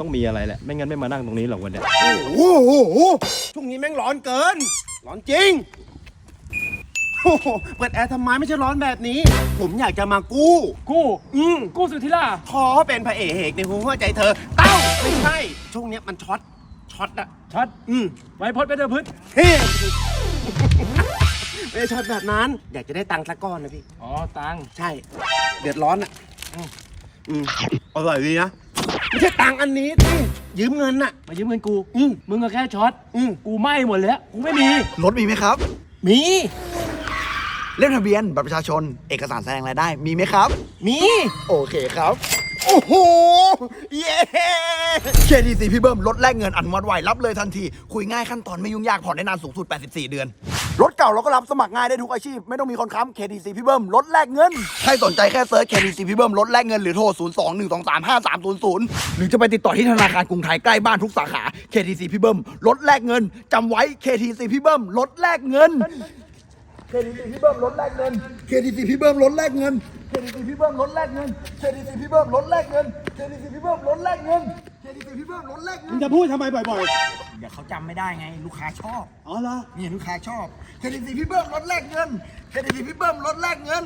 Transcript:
ต้องมีอะไรแหละ ไม่งั้นไม่มานั่งตรงนี้หรอกวันเนี้ยโอ้โหช่วงนี้แม่งร้อนเกิน ร้อนจริงโอ้โหเปิดแอร์ทำไมไม่ใช่ร้อนแบบนี้ ผมอยากจะมากู้ กู้ อืมกู้สุดที่ล่ะขอเป็นพระเอกในหัวใจเธอ เต้าไม่ใช่ ช่วงเนี้ยมันช็อต ช็อตอะช็อตอืมไว้พดไปเดอพืชเฮ้ไม่ได้ช็อตแบบนั้น อยากจะได้ตังค์สักก้อนนะพี่ อ๋อ ตังค์ ใช่ เดือดร้อนอะอืมอืมอร่อยดีนะ ไม่ใช่ตังค์อันนี้ที่ยืมเงินน่ะ มายืมเงินกูอืมมึงก็แค่ช็อตอืม กูไหม้หมดแล้ว กูไม่มี รถมีไหมครับ มีเล่มทะเบียนบัตรประชาชน เอกสารแสดงรายได้มีไหมครับ มีโอเคครับ โอ้โห เย้ KTC พี่เบิ้มลดแลกเงินอนุมัติไวรับเลยทันที คุยง่ายขั้นตอนไม่ยุ่งยากผ่อนได้นานสูงสุด 84 เดือน รถเก่าเราก็รับสมัครง่ายได้ทุกอาชีพ ไม่ต้องมีคนค้ำ KTC พี่เบิ้มลดแลกเงิน ใครสนใจแค่เซิร์ช KTC พี่เบิ้มลดแลกเงินหรือโทร 0 2 1 2 3 5 3 0 0 หรือจะไปติดต่อที่ธนาคารกรุงไทยใกล้บ้านทุกสาขา KTC พี่เบิ้มลดแลกเงินจำไว้ KTC พี่เบิ้มลดแลกเงิน KTC พี่เบิ้มลดแลกเงิน KTC พี่เบิ้มลดแลกเงิน KTC พี่เบิ้มลดแลกเงิน KTC พี่เบิ้มลดแลกเงิน KTC พี่เบิ้มลดแลกเงิน KTC พี่เบิ้มลดแลกเงิมึนงจะพูดทำไมบ่อย เดี๋ยวเขาจำไม่ได้ไง ลูกค้าชอบๆอ๋อเหรอ นี่ลูกค้าชอบ KTC พี่เบิ้มลดแลกเงิน KTC พี่เบิ้มลดแลกเงิน